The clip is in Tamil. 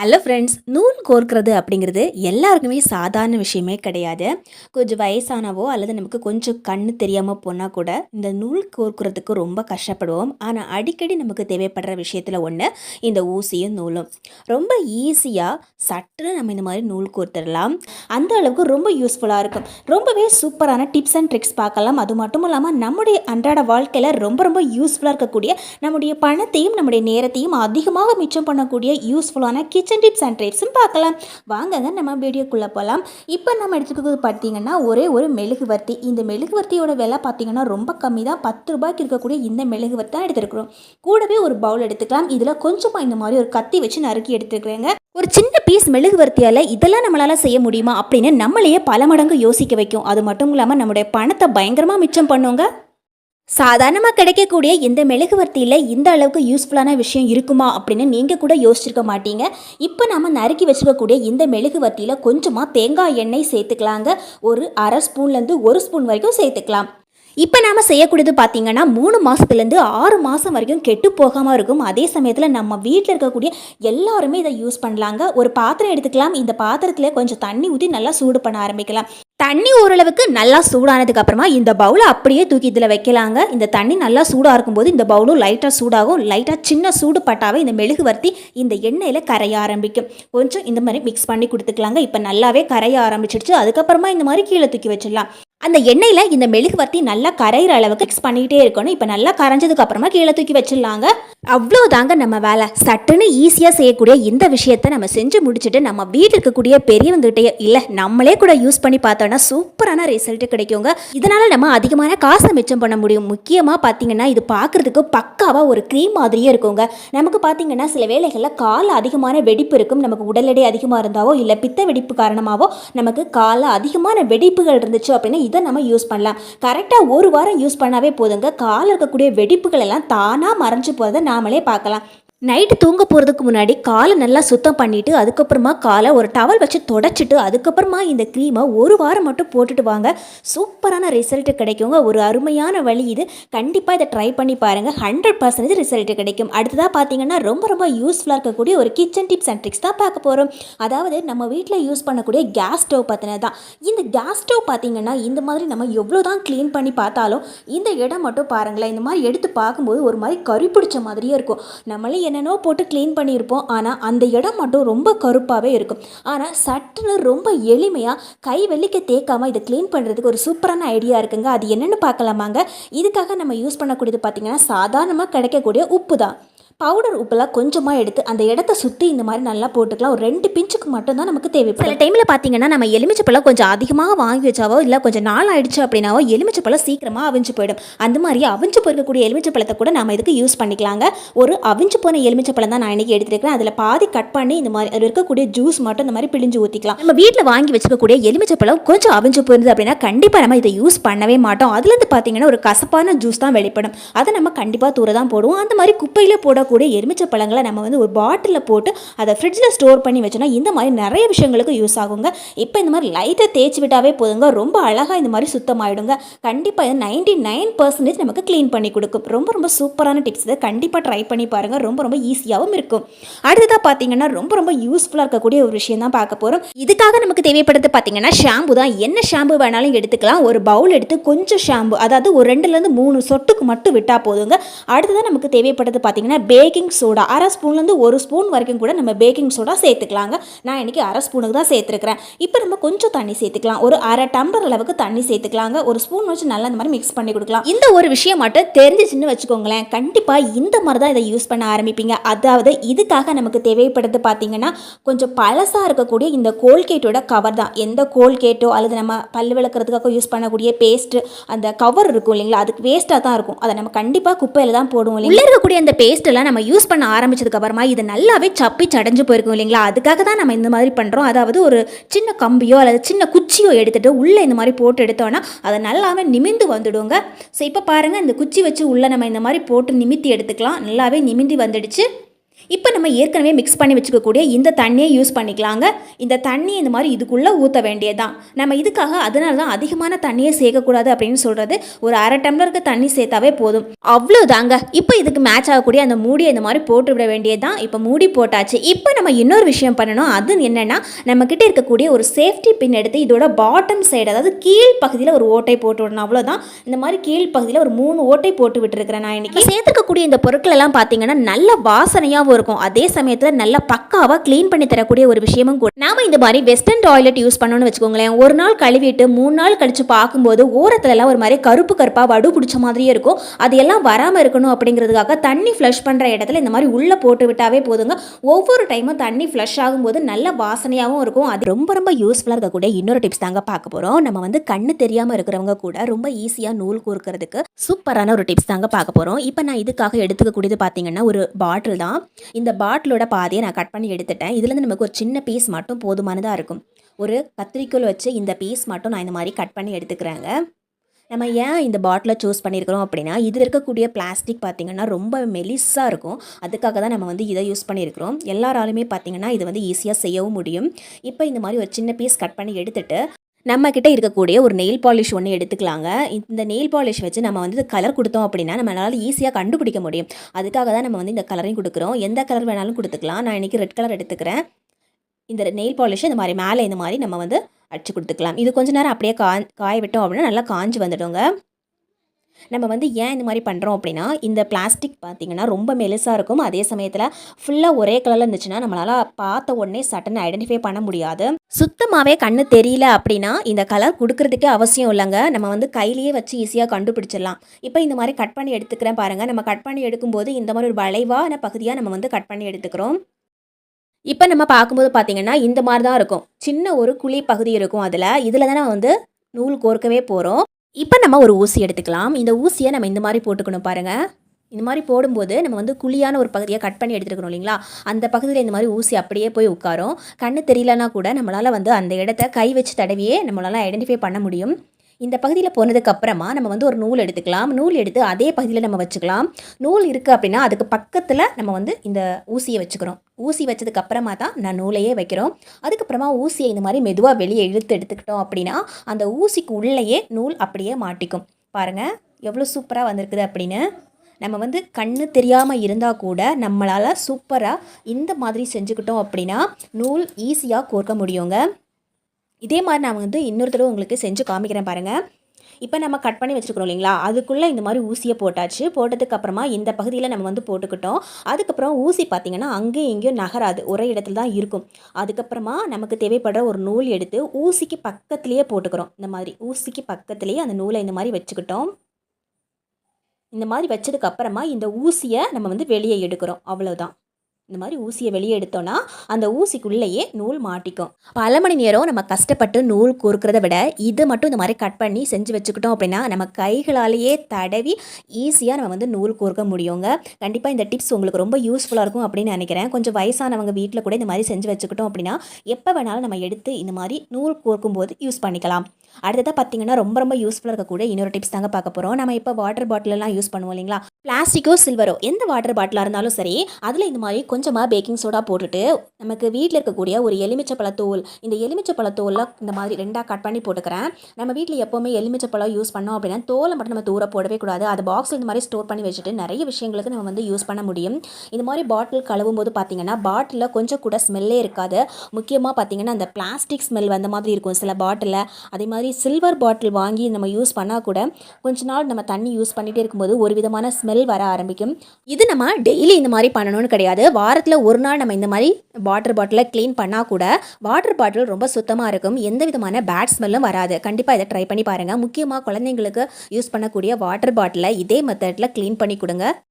ஹலோ ஃப்ரெண்ட்ஸ் நூல் கோர்க்கிறது அப்படிங்கிறது எல்லாருக்குமே சாதாரண விஷயமே கிடையாது. கொஞ்சம் வயசானவோ அல்லது நமக்கு கொஞ்சம் கண்ணு தெரியாமல் போனால் கூட இந்த நூல் கோர்க்கிறதுக்கு ரொம்ப கஷ்டப்படுவோம். ஆனால் அடிக்கடி நமக்கு தேவைப்படுற விஷயத்தில் ஒன்று இந்த ஊசியும் நூலும். ரொம்ப ஈஸியாக சற்று நம்ம இந்த மாதிரி நூல் கோர்த்துடலாம். அந்த அளவுக்கு ரொம்ப யூஸ்ஃபுல்லாக இருக்கும். ரொம்பவே சூப்பரான டிப்ஸ் அண்ட் ட்ரிக்ஸ் பார்க்கலாம். அது மட்டும் இல்லாமல் நம்முடைய அன்றாட வாழ்க்கையில் ரொம்ப ரொம்ப யூஸ்ஃபுல்லாக இருக்கக்கூடிய நம்முடைய பணத்தையும் நம்முடைய நேரத்தையும் அதிகமாக மிச்சம் பண்ணக்கூடிய யூஸ்ஃபுல்லான கிச்சன் டிப்ஸ் அண்ட் ட்ரிப்ஸும் பார்க்கலாம். வாங்கங்க நம்ம வீடியோக்குள்ளே போகலாம் இப்போ நம்ம எடுத்துக்கிறது பார்த்தீங்கன்னா ஒரே ஒரு மெழுகுவர்த்தி. இந்த மெழுகுவர்த்தியோட விலை பார்த்தீங்கன்னா ரொம்ப கம்மி தான் பத்து ரூபாய்க்கு இருக்கக்கூடிய இந்த மெழுகுவர்த்தி தான் எடுத்துருக்குறோம். கூடவே ஒரு பவுல் எடுத்துக்கலாம். இதில் கொஞ்சமாக இந்த மாதிரி ஒரு கத்தி வச்சு நறுக்கி எடுத்துக்கிறேங்க. ஒரு சின்ன பீஸ் மெழுகுவர்த்தியால் இதெல்லாம் நம்மளால் செய்ய முடியுமா அப்படின்னு நம்மளையே பல மடங்கு யோசிக்க வைக்கும். அது மட்டும் இல்லாமல் நம்முடைய பணத்தை பயங்கரமாக மிச்சம் பண்ணுங்க. சாதாரணமாக கிடைக்கக்கூடிய இந்த மெழுகுவர்த்தியில் இந்த அளவுக்கு யூஸ்ஃபுல்லான விஷயம் இருக்குமா அப்படின்னு நீங்கள் கூட யோசிச்சிருக்க மாட்டீங்க. இப்போ நம்ம நறுக்கி வச்சுக்கக்கூடிய இந்த மெழுகுவர்த்தியில் கொஞ்சமாக தேங்காய் எண்ணெய் சேர்த்துக்கலாங்க. ஒரு அரை ஸ்பூன்லேருந்து ஒரு ஸ்பூன் வரைக்கும் சேர்த்துக்கலாம். இப்போ நாம் செய்யக்கூடியது பார்த்திங்கன்னா மூணு மாதத்துலேருந்து ஆறு மாதம் வரைக்கும் கெட்டு போகாமல் இருக்கும். அதே சமயத்தில் நம்ம வீட்டில் இருக்கக்கூடிய எல்லாருமே இதை யூஸ் பண்ணலாங்க. ஒரு பாத்திரம் எடுத்துக்கலாம். இந்த பாத்திரத்தில் கொஞ்சம் தண்ணி ஊற்றி நல்லா சூடு பண்ண ஆரம்பிக்கலாம். தண்ணி ஓரளவுக்கு நல்லா சூடானதுக்கு அப்புறமா இந்த பவுலை அப்படியே தூக்கி இதில் வைக்கலாங்க. இந்த தண்ணி நல்லா சூடாக இருக்கும்போது இந்த பவுலும் லைட்டாக சூடாகும். லைட்டாக சின்ன சூடு பட்டாவே இந்த மெழுகுவர்த்தி இந்த எண்ணெயில் கரைய ஆரம்பிக்கும். கொஞ்சம் இந்த மாதிரி மிக்ஸ் பண்ணி கொடுத்துக்கலாங்க. இப்போ நல்லாவே கரைய ஆரம்பிச்சிடுச்சு. அதுக்கப்புறமா இந்த மாதிரி கீழே தூக்கி வச்சிடலாம். அந்த எண்ணெயில் இந்த மெழுகுவர்த்தி நல்லா கரையிற அளவுக்கு மிக்ஸ் பண்ணிக்கிட்டே இருக்கணும். இப்போ நல்லா கரைஞ்சதுக்கு அப்புறமா கீழே தூக்கி வச்சிடலாங்க. அவ்வளோதாங்க நம்ம வேலை. சட்டுன்னு ஈஸியாக செய்யக்கூடிய இந்த விஷயத்தை நம்ம செஞ்சு முடிச்சுட்டு நம்ம வீட்டில் இருக்கக்கூடிய பெரியவங்ககிட்டயே இல்லை நம்மளே கூட யூஸ் பண்ணி பார்த்தோன்னா சூப்பரான ரிசல்ட் கிடைக்குங்க. இதனால் நம்ம அதிகமான காசை மிச்சம் பண்ண முடியும். முக்கியமாக பார்த்தீங்கன்னா இது பார்க்குறதுக்கு பக்காவாக ஒரு க்ரீம் மாதிரியே இருக்குங்க. நமக்கு பார்த்தீங்கன்னா சில வேளைகளில் கால் அதிகமான வெடிப்பு இருக்கும். நமக்கு உடல் எடை அதிகமாக இருந்தாவோ இல்லை பித்த வெடிப்பு காரணமாகவோ நமக்கு காலை அதிகமான வெடிப்புகள் இருந்துச்சு அப்படின்னா இதை நம்ம யூஸ் பண்ணலாம். கரெக்டாக ஒரு வாரம் யூஸ் பண்ணாவே போதுங்க. காலில் இருக்கக்கூடிய வெடிப்புகள் எல்லாம் தானாக மறைஞ்சு போகிறத நாமளே பார்க்கலாம். நைட்டு தூங்க போகிறதுக்கு முன்னாடி காலை நல்லா சுத்தம் பண்ணிவிட்டு அதுக்கப்புறமா காலை ஒரு டவல் வச்சு தொடச்சிட்டு அதுக்கப்புறமா இந்த க்ரீமை ஒரு வாரம் மட்டும் போட்டுட்டு வாங்க. சூப்பரான ரிசல்ட் கிடைக்குங்க. ஒரு அருமையான வழி இது. கண்டிப்பாக இதை ட்ரை பண்ணி பாருங்கள் ஹண்ட்ரட் பர்சன்டேஜ் ரிசல்ட் கிடைக்கும். அடுத்ததாக பார்த்தீங்கன்னா ரொம்ப ரொம்ப யூஸ்ஃபுல்லாக இருக்கக்கூடிய ஒரு கிச்சன் டிப்ஸ் அண்ட் ட்ரிக்ஸ் தான் பார்க்க போகிறோம் அதாவது நம்ம வீட்டில் யூஸ் பண்ணக்கூடிய கேஸ் ஸ்டவ் பற்றினது தான் இந்த கேஸ் ஸ்டவ் பார்த்தீங்கன்னா இந்த மாதிரி நம்ம எவ்வளோ தான் க்ளீன் பண்ணி பார்த்தாலும் இந்த இடம் மட்டும் பாருங்களேன். இந்த மாதிரி எடுத்து பார்க்கும்போது ஒரு மாதிரி கறி பிடிச்ச மாதிரியே இருக்கும். நம்மளே என்னென்னோ போட்டு க்ளீன் பண்ணியிருப்போம். ஆனால் அந்த இடம் மட்டும் ரொம்ப கருப்பாகவே இருக்கும். ஆனால் சட்டுன்னு ரொம்ப எளிமையாக கை வெள்ளிக்க தேக்காமல் இதை க்ளீன் பண்ணுறதுக்கு ஒரு சூப்பரான ஐடியா இருக்குங்க. அது என்னென்னு பார்க்கலாமாங்க? இதுக்காக நம்ம யூஸ் பண்ணக்கூடியது பார்த்திங்கன்னா சாதாரணமாக கிடைக்கக்கூடிய உப்பு தான் பவுடர் உப்பெல்லாம் கொஞ்சமாக எடுத்து அந்த இடத்த சுற்றி இந்த மாதிரி நல்லா போட்டுக்கலாம். ஒரு ரெண்டு பிஞ்சுக்கு மட்டும்தான் நமக்கு தேவைப்படும். சில டைமில் பார்த்தீங்கன்னா நம்ம எலுமிச்சப்பழம் கொஞ்சம் அதிகமாக வாங்கி வச்சாவோ இல்லை கொஞ்சம் நாள் ஆயிடுச்சு அப்படின்னாவோ எலுமிச்சப்பழம் சீக்கிரமாக அவிஞ்சு போயிடும். அந்த மாதிரி அவிஞ்சு போயிருக்கக்கூடிய எலுமிச்சப்பழத்தை கூட நம்ம இதுக்கு யூஸ் பண்ணிக்கலாங்க? ஒரு அவிஞ்சு போன எலுமிச்சப்பழம் தான் நான் இன்றைக்கி எடுத்துருக்கேன் அதில் பாதி கட் பண்ணி இந்த மாதிரி அதில் இருக்கக்கூடிய ஜூஸ் மட்டும் இந்த மாதிரி பிழிஞ்சு ஊற்றிக்கலாம் நம்ம வீட்டில் வாங்கி வச்சுக்கக்கூடிய எலுமிச்சப்பழம் கொஞ்சம் அவிஞ்சு போயிருந்தது அப்படின்னா கண்டிப்பாக நம்ம இதை யூஸ் பண்ணவே மாட்டோம். அதுலேருந்து பார்த்தீங்கன்னா ஒரு கசப்பான ஜூஸ் தான் வெளிப்படும். அதை நம்ம கண்டிப்பாக தூர தான் போடுவோம். அந்த மாதிரி குப்பையில் போட கூட எலுமிச்சை பழங்களை நம்ம வந்து ஒரு பாட்டிலில் போட்டு அதை ஃப்ரிட்ஜில் ஸ்டோர் பண்ணி வச்சோன்னா இந்த மாதிரி நிறைய விஷயங்களுக்கு யூஸ் ஆகுங்க. இப்போ இந்த மாதிரி லைட்டாக தேய்ச்சி விட்டாவே போதுங்க. ரொம்ப அழகாக இந்த மாதிரி சுத்தமாயிடுங்க. கண்டிப்பாக இது நைன்டி நைன் பர்சன்டேஜ் நமக்கு க்ளீன் பண்ணி கொடுக்கும். ரொம்ப ரொம்ப சூப்பரான டிப்ஸ் இதை கண்டிப்பாக ட்ரை பண்ணி பாருங்கள் ரொம்ப ரொம்ப ஈஸியாகவும் இருக்கும். அடுத்ததாக பார்த்தீங்கன்னா ரொம்ப ரொம்ப யூஸ்ஃபுல்லாக இருக்கக்கூடிய ஒரு விஷயம் தான் பார்க்க போகிறோம் இதுக்காக நமக்கு தேவைப்படுறது பார்த்தீங்கன்னா ஷாம்பு தான். என்ன ஷாம்பு வேணாலும் எடுத்துக்கலாம். ஒரு பவுல் எடுத்து கொஞ்சம் ஷாம்பு அதாவது ஒரு ரெண்டுலேருந்து மூணு சொட்டுக்கு மட்டும் விட்டால் போதுங்க. அடுத்ததான் நமக்கு தேவைப்படுறது பார்த்தீங்கன்னா பேக்கிங் சோடா அரை ஸ்பூன்லேருந்து ஒரு ஸ்பூன் வரைக்கும் கூட நம்ம பேக்கிங் சோடா சேர்த்துக்கலாங்க. நான் இன்றைக்கி அரை ஸ்பூனுக்கு தான் சேர்த்துருக்கிறேன். இப்போ நம்ம கொஞ்சம் தண்ணி சேர்த்துக்கலாம். ஒரு அரை டம்ளர் அளவுக்கு தண்ணி சேர்த்துக்கலாங்க. ஒரு ஸ்பூன் வச்சு நல்லா இந்த மாதிரி மிக்ஸ் பண்ணி கொடுக்கலாம். இந்த ஒரு விஷயம் மட்டும் தெரிஞ்சிச்சுன்னு வச்சுக்கோங்களேன். கண்டிப்பாக இந்த மாதிரி தான் இதை யூஸ் பண்ண ஆரம்பிப்பீங்க. அதாவது இதுக்காக நமக்கு தேவைப்படுறது பார்த்தீங்கன்னா கொஞ்சம் பழசாக இருக்கக்கூடிய இந்த கோல்கேட்டோட கவர் தான். எந்த கோல்கேட்டோ அல்லது நம்ம பல் விளக்குறதுக்காக யூஸ் பண்ணக்கூடிய பேஸ்ட்டு அந்த கவர் இருக்கும் இல்லைங்களா? அதுக்கு வேஸ்ட்டாக தான் இருக்கும். அதை நம்ம கண்டிப்பாக குப்பையில் தான் போடுவோம் இல்லைங்களா? இருக்கக்கூடிய அந்த பேஸ்ட்டெல்லாம் நம்ம யூஸ் பண்ண ஆரம்பிச்சதுக்கப்புறமா இது நல்லாவே சப்பி சடைஞ்சு போயிருக்கும் இல்லைங்களா? அதுக்காக தான் நம்ம இந்த மாதிரி பண்ணுறோம் அதாவது ஒரு சின்ன கம்பியோ அல்லது சின்ன குச்சியோ எடுத்துகிட்டு உள்ளே இந்த மாதிரி போட்டு எடுத்தோன்னா அதை நல்லாவே நிமிந்து வந்துடுங்க. ஸோ இப்போ பாருங்கள் இந்த குச்சி வச்சு உள்ளே நம்ம இந்த மாதிரி போட்டு நிமித்தி எடுத்துக்கலாம். நல்லாவே நிமிந்தி வந்துடுச்சு. இப்போ நம்ம ஏற்கனவே மிக்ஸ் பண்ணி வச்சுக்கக்கூடிய இந்த தண்ணியை யூஸ் பண்ணிக்கலாங்க. இந்த தண்ணி இந்த மாதிரி இதுக்குள்ளே ஊற்ற வேண்டியதுதான். நம்ம இதுக்காக அதனால தான் அதிகமான தண்ணியை சேர்க்கக்கூடாது அப்படின்னு சொல்கிறது ஒரு அரை டம்ளருக்கு தண்ணி சேர்த்தாவே போதும். அவ்வளோதாங்க இப்போ இதுக்கு மேட்ச் ஆகக்கூடிய அந்த மூடியை இந்த மாதிரி போட்டு விட வேண்டியது தான் இப்போ மூடி போட்டாச்சு. இப்போ நம்ம இன்னொரு விஷயம் பண்ணணும். அது என்னென்னா நம்மக்கிட்ட இருக்கக்கூடிய ஒரு சேஃப்டி பின் எடுத்து இதோட பாட்டம் சைடு அதாவது கீழ் பகுதியில் ஒரு ஓட்டை போட்டு விடணும். அவ்வளோதான் இந்த மாதிரி கீழ் பகுதியில் ஒரு மூணு ஓட்டை போட்டு விட்டுருக்கிறேன் நான் இன்னைக்கு. சேர்த்துக்கக்கூடிய இந்த பொருட்கள் எல்லாம் பார்த்தீங்கன்னா நல்ல வாசனையாக வாசனையாகவும் இருக்கும். அதே சமயத்தில் நல்ல பக்காவாக க்ளீன் பண்ணி தரக்கூடிய ஒரு விஷயமும் கூட. நாம இந்த மாதிரி வெஸ்டர்ன் டாய்லெட் யூஸ் பண்ணணும்னு வச்சுக்கோங்களேன். ஒரு நாள் கழுவிட்டு மூணு நாள் கழிச்சு பார்க்கும்போது ஓரத்துல எல்லாம் ஒரு மாதிரி கருப்பு கருப்பாக வடு பிடிச்ச மாதிரியே இருக்கும். அது எல்லாம் வராமல் இருக்கணும் அப்படிங்கிறதுக்காக தண்ணி ஃப்ளஷ் பண்ணுற இடத்துல இந்த மாதிரி உள்ளே போட்டு விட்டாவே போதுங்க. ஒவ்வொரு டைமும் தண்ணி ஃப்ளஷ் ஆகும்போது நல்ல வாசனையாகவும் இருக்கும். அது ரொம்ப ரொம்ப யூஸ்ஃபுல்லாக இருக்கக்கூடிய இன்னொரு டிப்ஸ் தாங்க பார்க்க போகிறோம் நம்ம வந்து கண்ணு தெரியாமல் இருக்கிறவங்க கூட ரொம்ப ஈஸியாக நூல் கோர்க்கறதுக்கு சூப்பரான ஒரு டிப்ஸ் தாங்க பார்க்க போகிறோம் இப்போ நான் இதுக்காக எடுத்துக்கக்கூடியது பார்த்தீங்கன்னா ஒரு பாட்டில் தான். இந்த பாட்டிலோட பாதியை நான் கட் பண்ணி எடுத்துட்டேன். இதுலேருந்து நமக்கு ஒரு சின்ன பீஸ் மட்டும் போதுமானதாக இருக்கும். ஒரு கத்திரிக்கோல் வச்சு இந்த பீஸ் மட்டும் நான் இந்த மாதிரி கட் பண்ணி எடுத்துக்கிறேங்க. நம்ம ஏன் இந்த பாட்டிலை சூஸ் பண்ணியிருக்கிறோம் அப்படின்னா இதில் இருக்கக்கூடிய பிளாஸ்டிக் பார்த்திங்கன்னா ரொம்ப மெலிஸாக இருக்கும். அதுக்காக தான் நம்ம வந்து இதை யூஸ் பண்ணியிருக்கிறோம் எல்லாராலுமே பார்த்திங்கன்னா இது வந்து ஈஸியாக செய்யவும் முடியும். இப்போ இந்த மாதிரி ஒரு சின்ன பீஸ் கட் பண்ணி எடுத்துகிட்டு நம்ம கிட்ட இருக்கக்கூடிய ஒரு நெயில் பாலிஷ் ஒன்று எடுத்துக்கலாங்க. இந்த நெயில் பாலிஷ் வச்சு நம்ம வந்து கலர் கொடுத்தோம் அப்படின்னா நம்மளால் ஈஸியாக கண்டுபிடிக்க முடியும். அதுக்காக தான் நம்ம வந்து இந்த கலரையும் கொடுக்குறோம். எந்த கலர் வேணாலும் கொடுத்துக்கலாம். நான் இன்றைக்கி ரெட் கலர் எடுத்துக்கிறேன். இந்த நெயில் பாலிஷ் இந்த மாதிரி மேலே இந்த மாதிரி நம்ம வந்து அடிச்சு கொடுத்துக்கலாம். இது கொஞ்ச நேரம் அப்படியே கா காய விட்டோம் அப்படின்னா நல்லா காஞ்சி வந்துடுங்க. நம்ம வந்து ஏன் இந்த மாதிரி பண்ணுறோம் அப்படின்னா இந்த பிளாஸ்டிக் பார்த்திங்கன்னா ரொம்ப மெலுசாக இருக்கும். அதே சமயத்தில் ஃபுல்லாக ஒரே கலரில் இருந்துச்சுன்னா நம்மளால் பார்த்த உடனே சட்டனை ஐடென்டிஃபை பண்ண முடியாது. சுத்தமாகவே கண்ணு தெரியல அப்படின்னா இந்த கலர் கொடுக்கறதுக்கே அவசியம் இல்லைங்க. நம்ம வந்து கையிலேயே வச்சு ஈஸியாக கண்டுபிடிச்சிடலாம். இப்போ இந்த மாதிரி கட் பண்ணி எடுத்துக்கிறேன் பாருங்கள் நம்ம கட் பண்ணி எடுக்கும்போது இந்த மாதிரி ஒரு வளைவான பகுதியாக நம்ம வந்து கட் பண்ணி எடுத்துக்கிறோம். இப்போ நம்ம பார்க்கும்போது பார்த்தீங்கன்னா இந்த மாதிரி தான் இருக்கும். சின்ன ஒரு குழி பகுதி இருக்கும் அதில். இதில் தான் நம்ம வந்து நூல் கோர்க்கவே போகிறோம் இப்போ நம்ம ஒரு ஊசி எடுத்துக்கலாம். இந்த ஊசியை நம்ம இந்த மாதிரி போட்டுக்கணும் பாருங்கள் இந்த மாதிரி போடும்போது நம்ம வந்து குழியான ஒரு பகுதியை கட் பண்ணி எடுத்துருக்கணும் இல்லைங்களா? அந்த பகுதியில் இந்த மாதிரி ஊசி அப்படியே போய் உட்காரும். கண்ணு தெரியலனா கூட நம்மளால் வந்து அந்த இடத்த கை வச்சு தடவியே நம்மளால் ஐடென்டிஃபை பண்ண முடியும். இந்த பகுதியில் போனதுக்கு அப்புறமா நம்ம வந்து ஒரு நூல் எடுத்துக்கலாம். நூல் எடுத்து அதே பகுதியில் நம்ம வச்சுக்கலாம். நூல் இருக்குது அப்படின்னா அதுக்கு பக்கத்தில் நம்ம வந்து இந்த ஊசியை வச்சுக்கிறோம். ஊசி வச்சதுக்கு அப்புறமா தான் நான் நூலையே வைக்கிறோம். அதுக்கப்புறமா ஊசியை இந்த மாதிரி மெதுவாக வெளியே இழுத்து எடுத்துக்கிட்டோம் அப்படின்னா அந்த ஊசிக்கு உள்ளேயே நூல் அப்படியே மாட்டிக்கும். பாருங்கள் எவ்வளோ சூப்பராக வந்திருக்குது அப்படின்னு. நம்ம வந்து கண்ணு தெரியாமல் இருந்தால் கூட நம்மளால் சூப்பராக இந்த மாதிரி செஞ்சுக்கிட்டோம் அப்படின்னா நூல் ஈஸியாக கோர்க்க முடியுங்க. இதே மாதிரி நான் வந்து இன்னொரு தடவை உங்களுக்கு செஞ்சு காமிக்கிறேன் பாருங்கள் இப்போ நம்ம கட் பண்ணி வச்சுருக்கிறோம் இல்லைங்களா? அதுக்குள்ளே இந்த மாதிரி ஊசியை போட்டாச்சு. போட்டதுக்கப்புறமா இந்த பகுதியில் நம்ம வந்து போட்டுக்கிட்டோம். அதுக்கப்புறம் ஊசி பார்த்திங்கன்னா அங்கேயும் இங்கேயும் நகராது. ஒரே இடத்துல தான் இருக்கும். அதுக்கப்புறமா நமக்கு தேவைப்படுற ஒரு நூல் எடுத்து ஊசிக்கு பக்கத்துலேயே போட்டுக்கிறோம். இந்த மாதிரி ஊசிக்கு பக்கத்துலேயே அந்த நூலை இந்த மாதிரி வச்சுக்கிட்டோம். இந்த மாதிரி வச்சதுக்கப்புறமா இந்த ஊசியை நம்ம வந்து வெளியே எடுக்கிறோம். அவ்வளோதான் இந்த மாதிரி ஊசியை வெளியே எடுத்தோன்னா அந்த ஊசிக்குள்ளேயே நூல் மாட்டிக்கும். பல மணி நேரம் நம்ம கஷ்டப்பட்டு நூல் கோர்க்கிறத விட இது மட்டும் இந்த மாதிரி கட் பண்ணி செஞ்சு வச்சுக்கிட்டோம் அப்படின்னா நம்ம கைகளாலேயே தடவி ஈஸியாக நம்ம வந்து நூல் கோர்க்க முடியுங்க. கண்டிப்பாக இந்த டிப்ஸ் உங்களுக்கு ரொம்ப யூஸ்ஃபுல்லாக இருக்கும் அப்படின்னு நினைக்கிறேன். கொஞ்சம் வயசானவங்க வீட்டில் கூட இந்த மாதிரி செஞ்சு வச்சுக்கிட்டோம் அப்படின்னா எப்போ வேணாலும் நம்ம எடுத்து இந்த மாதிரி நூல் கோர்க்கும் போது யூஸ் பண்ணிக்கலாம். அடுத்ததாக பார்த்தீங்கன்னா ரொம்ப ரொம்ப யூஸ்ஃபுல்லாக இருக்கக்கூடிய இன்னொரு டிப்ஸ் தாங்க பார்க்க போகிறோம் நம்ம இப்போ வாட்டர் பாட்டிலெலாம் யூஸ் பண்ணுவோம் இல்லைங்களா? பிளாஸ்டிக்கோ சில்வரோ எந்த வாட்டர் பாட்டிலாக இருந்தாலும் சரி அதில் இந்த மாதிரி கொஞ்சமாக பேக்கிங் சோடா போட்டுட்டு நமக்கு வீட்டில் இருக்கக்கூடிய ஒரு எலுமிச்சை இந்த எலுமிச்சப்பழத்தோல்லாம் இந்த மாதிரி ரெண்டாக கட் பண்ணி போட்டுக்கிறேன். நம்ம வீட்டில் எப்போவுமே எலுமிச்சப்பழம் யூஸ் பண்ணோம் அப்படின்னா தோலை மட்டும் நம்ம தூர போடவே கூடாது. அது பாக்ஸில் இந்த மாதிரி ஸ்டோர் பண்ணி வச்சுட்டு நிறைய விஷயங்களுக்கு நம்ம வந்து யூஸ் பண்ண முடியும். இந்த மாதிரி பாட்டில் கழுவும் போது பார்த்தீங்கன்னா பாட்டிலில் கொஞ்சம் கூட ஸ்மெல்லே இருக்காது. முக்கியமாக பார்த்தீங்கன்னா அந்த பிளாஸ்டிக் ஸ்மெல் வந்த மாதிரி இருக்கும். சில பாட்டிலில் அதே மாதிரி சில்வர் பாட்டில் வாங்கி நம்ம யூஸ் பண்ணால் கூட கொஞ்ச நாள் நம்ம தண்ணி யூஸ் பண்ணிகிட்டே இருக்கும்போது ஒரு விதமான ஸ்மெல் வர ஆரம்பிக்கும். இது நம்ம டெய்லி இந்த மாதிரி பண்ணணும்னு கிடையாது. வாரத்தில் ஒரு நாள் நம்ம இந்த மாதிரி வாட்டர் பாட்டிலை க்ளீன் பண்ணால் கூட வாட்டர் பாட்டில் ரொம்ப சுத்தமாக இருக்கும். எந்த விதமான பேட் ஸ்மெல்லும் வராது. கண்டிப்பாக இதை ட்ரை பண்ணி பாருங்கள் முக்கியமாக குழந்தைங்களுக்கு யூஸ் பண்ணக்கூடிய வாட்டர் பாட்டிலை இதே மெத்தடில் க்ளீன் பண்ணி கொடுங்க.